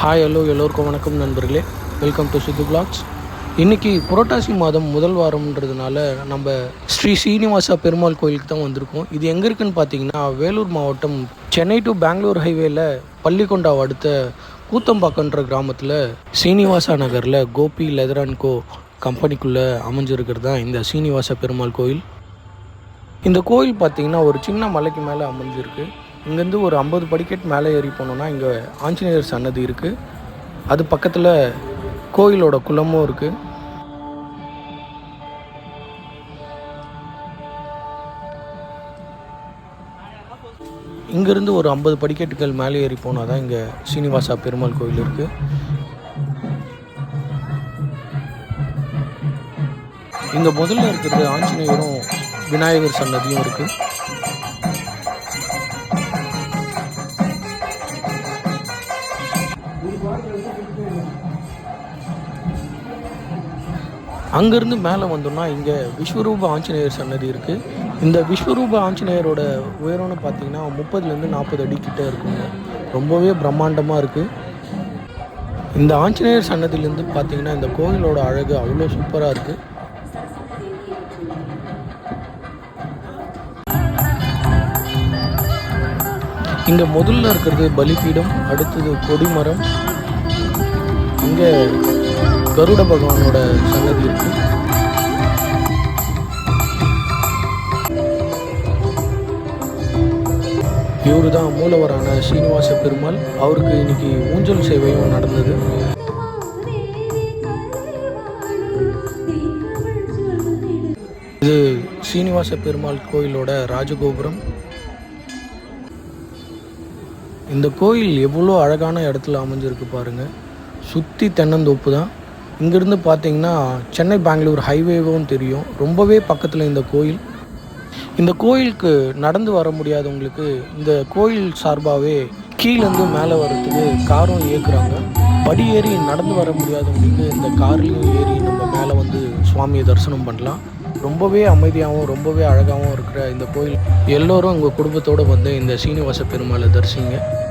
Hi hello எல்லோருக்கும் வணக்கம் நண்பர்களே. வெல்கம் டு சித்து பிளாக்ஸ் இன்றைக்கி புரட்டாசி மாதம் முதல் வாரம்ன்றதுனால நம்ம ஸ்ரீ சீனிவாசா பெருமாள் கோயிலுக்கு தான் வந்திருக்கோம். இது எங்கே இருக்குன்னு பார்த்தீங்கன்னா வேலூர் மாவட்டம் சென்னை டு பெங்களூர் ஹைவேல பள்ளிக்கொண்டா அடுத்த கூத்தம்பாக்கன்ற கிராமத்தில் சீனிவாசா நகரில் கோபி லெதர் அண்ட் கோ கம்பெனிக்குள்ளே அமைஞ்சிருக்கிறது தான் இந்த சீனிவாசா பெருமாள் கோயில். இந்த கோயில் பார்த்தீங்கன்னா ஒரு சின்ன மலைக்கு மேலே அமைஞ்சிருக்கு. இங்கேருந்து ஒரு ஐம்பது படிக்கட் மேலே ஏறி போனோம்னா இங்கே ஆஞ்சநேயர் சன்னதி இருக்குது அது பக்கத்தில் கோயிலோட குளமும் இருக்குது இங்கேருந்து ஒரு ஐம்பது படிக்கட்டுகள் மேலே ஏறி போனால் தான் இங்கே சீனிவாசா பெருமாள் கோயில் இருக்குது இங்கே முதல்ல இருக்கிறது ஆஞ்சநேயரும் விநாயகர் சன்னதியும் இருக்குது அங்கேருந்து மேலே வந்தோம்னா இங்கே விஸ்வரூப ஆஞ்சநேயர் சன்னதி இருக்குது இந்த விஸ்வரூப ஆஞ்சநேயரோட உயரம்னு பார்த்தீங்கன்னா முப்பதுலேருந்து நாற்பது அடி கிட்டே இருக்குங்க. ரொம்பவே பிரம்மாண்டமாக இருக்குது இந்த ஆஞ்சநேயர் சன்னதியிலேருந்து பார்த்தீங்கன்னா இந்த கோயிலோட அழகு அவ்வளோ சூப்பராக இருக்குது இங்கே முதல்ல இருக்கிறது பலிபீடம் அடுத்தது கொடிமரம். இங்கே கருட பகவானோட சன்னதி இருக்கு. இவரு தான் மூலவரான சீனிவாச பெருமாள். அவருக்கு இன்னைக்கு ஊஞ்சல் சேவையும் நடந்தது. இது சீனிவாச பெருமாள் கோயிலோட ராஜகோபுரம். இந்த கோயில் எவ்வளோ அழகான இடத்துல அமைஞ்சிருக்கு பாருங்கள் சுற்றி தென்னந்தோப்பு தான். இங்கேருந்து பார்த்தீங்கன்னா சென்னை பெங்களூர் ஹைவேவும் தெரியும். ரொம்பவே பக்கத்தில் இந்த கோயில். இந்த கோயிலுக்கு நடந்து வர முடியாதவங்களுக்கு இந்த கோயில் சார்பாகவே கீழேருந்து மேலே வர்றதுக்கு காரும் இயக்குறாங்க. படி ஏறி நடந்து வர முடியாதவங்களுக்கு இந்த கார்லேயும் ஏறி நம்ம மேலே வந்து சுவாமியை தரிசனம் பண்ணலாம். ரொம்பவே அமைதியாகவும் ரொம்பவே அழகாகவும் இருக்கிற இந்த கோயில். எல்லோரும் உங்கள் குடும்பத்தோடு வந்து இந்த சீனிவாச பெருமாளை தரிசிங்க.